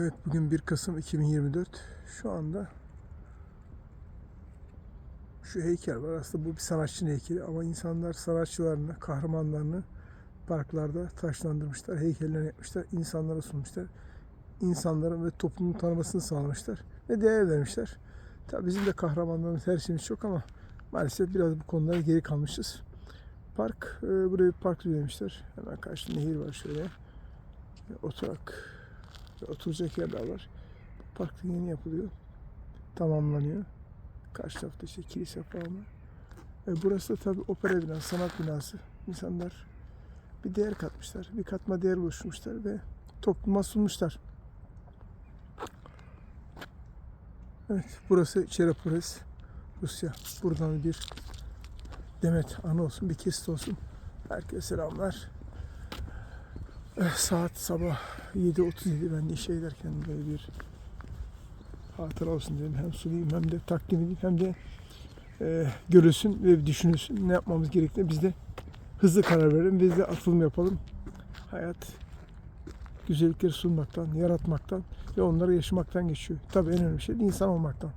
Evet bugün 1 Kasım 2024. Şu anda şu heykel var. Aslında bu bir sanatçının heykeli ama insanlar sanatçılarını, kahramanlarını parklarda taşlandırmışlar. Heykellerini yapmışlar. insanlara sunmuşlar. İnsanların ve toplumun tanımasını sağlamışlar. Ve değer vermişler. Tabii bizim de kahramanlarımız her şeyimiz çok ama maalesef biraz bu konulara geri kalmışız. Park, e, buraya bir park düzenlemişler. Hemen karşında nehir var şöyle. Oturak oturacak yerler var. Park da yeni yapılıyor. Tamamlanıyor. Karşı tarafta işte kilise falan var. E burası da tabii opera binası, sanat binası. İnsanlar bir değer katmışlar. Bir katma değer oluşturmuşlar ve topluma sunmuşlar. Evet, burası Çerapolis, Rusya. Buradan bir demet anı olsun, bir kesit olsun. Herkese selamlar. Eh, Saat sabah 7.37 ben de işe giderken böyle bir hatıra olsun dedim. Hem sunayım hem de takdim edeyim hem de e, görülsün ve düşünülsün ne yapmamız gerektiğini biz de hızlı karar verelim. Biz de atılım yapalım. Hayat güzellikleri sunmaktan, yaratmaktan ve onları yaşamaktan geçiyor. Tabii en önemli şey de insan olmaktan.